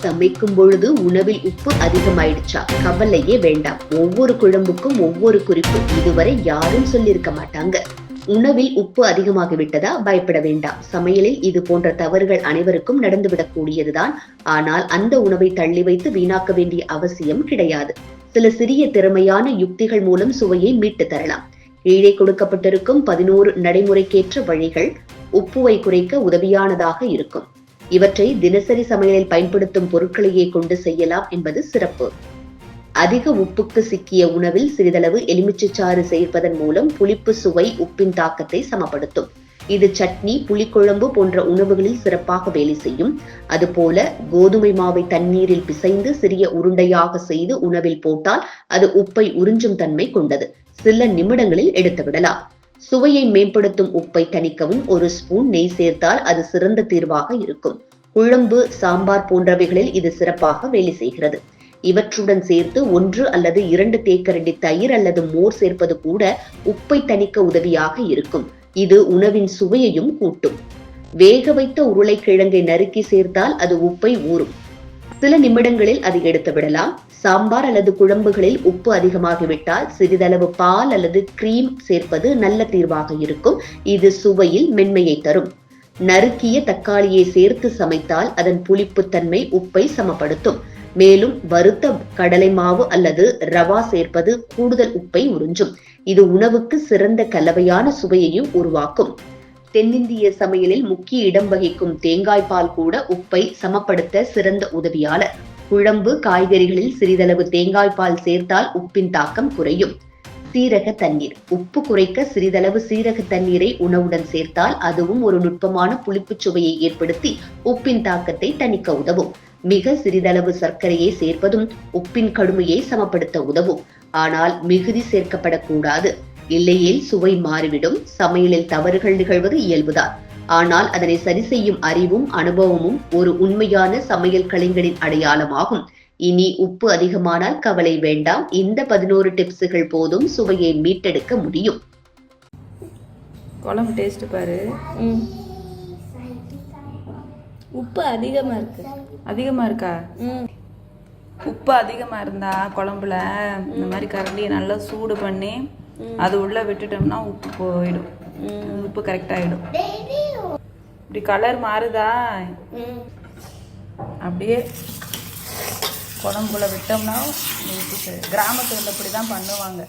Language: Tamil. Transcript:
சமைக்கும் பொழுது உணவில் உப்பு அதிகமாயிடுச்சா? கவலையே வேண்டாம். ஒவ்வொரு குழம்புக்கும் ஒவ்வொரு குறிப்பு. இதுவரை யாரும் சொல்லியிருக்க மாட்டாங்க. உணவில் உப்பு அதிகமாகிவிட்டதா? பயப்பட வேண்டாம். சமையலில் இது போன்ற தவறுகள் அனைவருக்கும் நடந்துவிடக்கூடியதுதான். ஆனால் அந்த உணவை தள்ளி வைத்து வீணாக்க வேண்டிய அவசியம் கிடையாது. சில சிறிய திறமையான யுக்திகள் மூலம் சுவையை மீட்டு தரலாம். கீழே கொடுக்கப்பட்டிருக்கும் பதினோரு நடைமுறைக்கேற்ற வழிகள் உப்புவை குறைக்க உதவியானதாக இருக்கும். இவற்றை தினசரி சமையலில் பயன்படுத்தும் பொருட்களையே கொண்டு செய்யலாம் என்பது சிறப்பு. அதிக உப்புக்கு சிக்கிய உணவில் சிறிதளவு எலுமிச்சைச்சாறு சேர்ப்பதன் மூலம் புளிப்பு சுவை உப்பின் தாக்கத்தை சமப்படுத்தும். இது சட்னி புளிக்குழம்பு போன்ற உணவுகளில் சிறப்பாக வேலை செய்யும். அதுபோல கோதுமை மாவை தண்ணீரில் பிசைந்து சிறிய உருண்டையாக செய்து உணவில் போட்டால் அது உப்பை உறிஞ்சும் தன்மை கொண்டது. சில நிமிடங்களில் எடுத்து விடலாம் சுவையை மேம்படுத்தும் உப்பை தணிக்கவும் ஒரு ஸ்பூன் நெய் சேர்த்தால் அது சிறந்த தீர்வாக இருக்கும். குழம்பு சாம்பார் போன்றவைகளில் இது சிறப்பாக வேலை செய்கிறது. இவற்றுடன் சேர்த்து ஒன்று அல்லது இரண்டு தேக்கரண்டி தயிர் அல்லது மோர் சேர்ப்பது கூட உப்பை தணிக்க உதவியாக இருக்கும். இது உணவின் சுவையையும் கூட்டும். வேக வைத்த உருளைக்கிழங்கை நறுக்கி சேர்த்தால் அது உப்பை ஊறும். சில நிமிடங்களில் அதை எடுத்து விடலாம். சாம்பார் அல்லது குழம்புகளில் உப்பு அதிகமாகிவிட்டால் சிறிதளவு பால் அல்லது கிரீம் சேர்ப்பது நல்ல தீர்வாக இருக்கும். இது சுவையில் மென்மையை தரும். நறுக்கிய தக்காளியை சேர்த்து சமைத்தால் அதன் புளிப்புத்தன்மை உப்பை சமப்படுத்தும். மேலும் வறுத்த கடலை மாவு அல்லது ரவா சேர்ப்பது கூடுதல் உப்பை உறிஞ்சும். இது உணவுக்கு சிறந்த கலவையான சுவையையும் உருவாக்கும். தென்னிந்திய சமையலில் முக்கிய இடம் வகிக்கும் தேங்காய் பால் கூட உப்பை சமப்படுத்த சிறந்த உதவியாளர். குழம்பு காய்கறிகளில் சிறிதளவு தேங்காய் பால் சேர்த்தால் உப்பின் தாக்கம் குறையும். சீரக தண்ணீர். உப்பு குறைக்க சிறிதளவு சீரக தண்ணீரை உணவுடன் சேர்த்தால் அதுவும் ஒரு நுட்பமான புளிப்புச் சுவையை ஏற்படுத்தி உப்பின் தாக்கத்தை தணிக்க உதவும். மிக சிறிதளவு சர்க்கரையை சேர்ப்பதும் உப்பின் கடுமையை சமப்படுத்த உதவும். ஆனால் மிகுதி சேர்க்கப்படக்கூடாது. இல்லையேல் சுவை மாறிவிடும். சமையலில் தவறுகள் நிகழ்வது இயல்புதான். ஆனால் அதனை சரி செய்யும் அறிவும் அனுபவமும் ஒரு உண்மையான சமையல் கலைஞரின் அடையாளமாகும். இனி உப்பு அதிகமானால் கவலை வேண்டாம். இந்த பதினோரு டிப்ஸுகள் போதும் சுவையை மீட்டெடுக்க முடியும். குழம்பு டேஸ்ட்டு பாரு. உப்பு அதிகமாக இருக்கு. அதிகமாக இருக்கா? உப்பு அதிகமாக இருந்தா குழம்புல இந்த மாதிரி கரண்டியை நல்லா சூடு பண்ணி அது உள்ளே விட்டுட்டோம்னா உப்பு போயிடும். உப்பு கரெக்டாகிடும் இப்படி கலர் மாறுதா? அப்படியே குழம்புல விட்டோம்னா கிராமத்துல இப்படி தான் பண்ணுவாங்க